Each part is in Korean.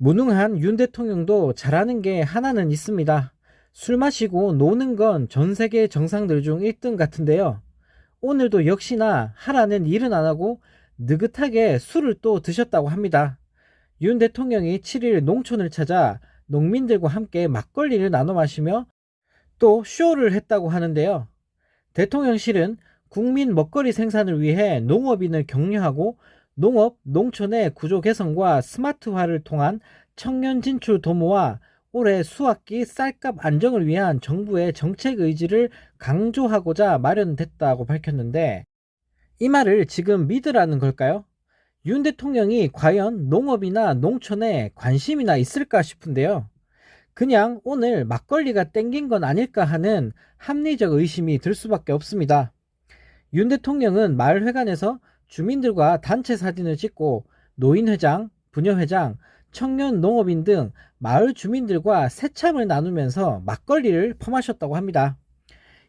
무능한 윤 대통령도 잘하는 게 하나는 있습니다. 술 마시고 노는 건 전 세계 정상들 중 1등 같은데요. 오늘도 역시나 하라는 일은 안 하고 느긋하게 술을 또 드셨다고 합니다. 윤 대통령이 7일 농촌을 찾아 농민들과 함께 막걸리를 나눠 마시며 또 쇼를 했다고 하는데요. 대통령실은 국민 먹거리 생산을 위해 농업인을 격려하고 농업, 농촌의 구조 개선과 스마트화를 통한 청년 진출 도모와 올해 수확기 쌀값 안정을 위한 정부의 정책 의지를 강조하고자 마련됐다고 밝혔는데 이 말을 지금 믿으라는 걸까요? 윤 대통령이 과연 농업이나 농촌에 관심이나 있을까 싶은데요. 그냥 오늘 막걸리가 땡긴 건 아닐까 하는 합리적 의심이 들 수밖에 없습니다. 윤 대통령은 마을회관에서 주민들과 단체 사진을 찍고 노인회장, 부녀회장, 청년 농업인 등 마을 주민들과 새참을 나누면서 막걸리를 퍼마셨다고 합니다.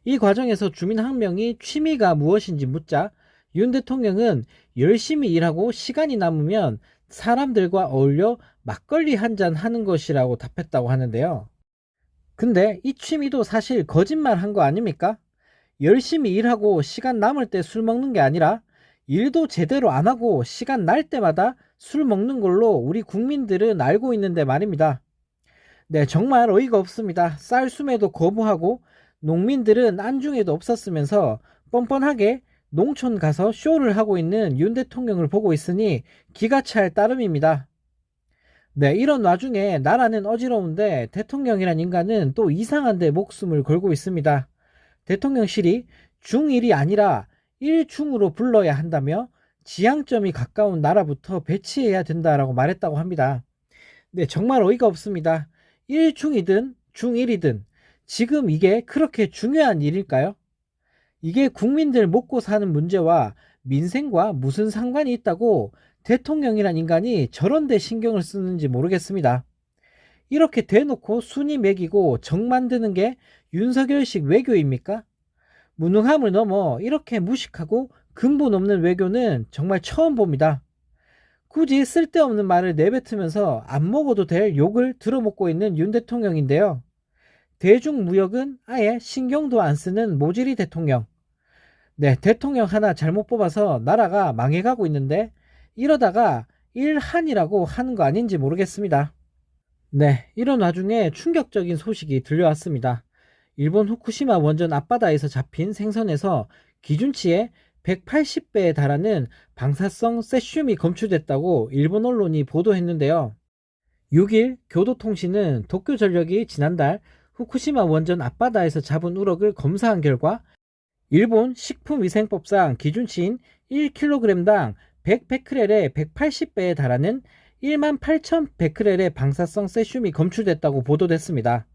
이 과정에서 주민 한 명이 취미가 무엇인지 묻자 윤 대통령은 열심히 일하고 시간이 남으면 사람들과 어울려 막걸리 한 잔 하는 것이라고 답했다고 하는데요. 근데 이 취미도 사실 거짓말 한 거 아닙니까? 열심히 일하고 시간 남을 때 술 먹는 게 아니라 일도 제대로 안 하고 시간 날 때마다 술 먹는 걸로 우리 국민들은 알고 있는데 말입니다. 네, 정말 어이가 없습니다. 쌀숨에도 거부하고 농민들은 안중에도 없었으면서 뻔뻔하게 농촌 가서 쇼를 하고 있는 윤 대통령을 보고 있으니 기가 찰 따름입니다. 네, 이런 와중에 나라는 어지러운데 대통령이란 인간은 또 이상한데 목숨을 걸고 있습니다. 대통령실이 중1이 아니라 1중으로 불러야 한다며 지향점이 가까운 나라부터 배치해야 된다라고 말했다고 합니다. 네, 정말 어이가 없습니다. 1중이든 중1이든 지금 이게 그렇게 중요한 일일까요? 이게 국민들 먹고 사는 문제와 민생과 무슨 상관이 있다고 대통령이란 인간이 저런 데 신경을 쓰는지 모르겠습니다. 이렇게 대놓고 순위 매기고 정 만드는 게 윤석열식 외교입니까? 무능함을 넘어 이렇게 무식하고 근본 없는 외교는 정말 처음 봅니다. 굳이 쓸데없는 말을 내뱉으면서 안 먹어도 될 욕을 들어먹고 있는 윤 대통령인데요. 대중무역은 아예 신경도 안 쓰는 모질이 대통령. 네, 대통령 하나 잘못 뽑아서 나라가 망해가고 있는데 이러다가 일한이라고 하는 거 아닌지 모르겠습니다. 네, 이런 와중에 충격적인 소식이 들려왔습니다. 일본 후쿠시마 원전 앞바다에서 잡힌 생선에서 기준치의 180배에 달하는 방사성 세슘이 검출됐다고 일본 언론이 보도했는데요. 6일 교도통신은 도쿄 전력이 지난달 후쿠시마 원전 앞바다에서 잡은 우럭을 검사한 결과 일본 식품위생법상 기준치인 1kg당 100베크렐의 180배에 달하는 1만 8천 베크렐의 방사성 세슘이 검출됐다고 보도됐습니다.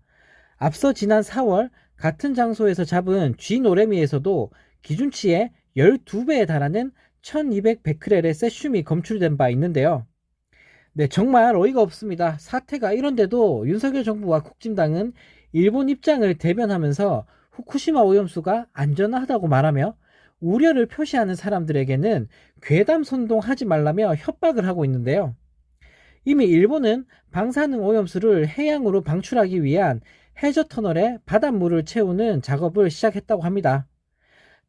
앞서 지난 4월 같은 장소에서 잡은 쥐 노래미에서도 기준치의 12배에 달하는 1200 베크렐의 세슘이 검출된 바 있는데요. 네, 정말 어이가 없습니다. 사태가 이런데도 윤석열 정부와 국진당은 일본 입장을 대변하면서 후쿠시마 오염수가 안전하다고 말하며 우려를 표시하는 사람들에게는 괴담 선동하지 말라며 협박을 하고 있는데요. 이미 일본은 방사능 오염수를 해양으로 방출하기 위한 해저 터널에 바닷물을 채우는 작업을 시작했다고 합니다.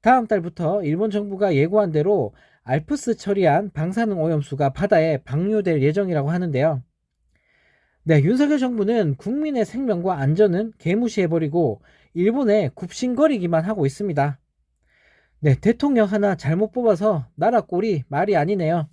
다음 달부터 일본 정부가 예고한 대로 알프스 처리한 방사능 오염수가 바다에 방류될 예정이라고 하는데요. 네, 윤석열 정부는 국민의 생명과 안전은 개무시해버리고 일본에 굽신거리기만 하고 있습니다. 네, 대통령 하나 잘못 뽑아서 나라 꼴이 말이 아니네요.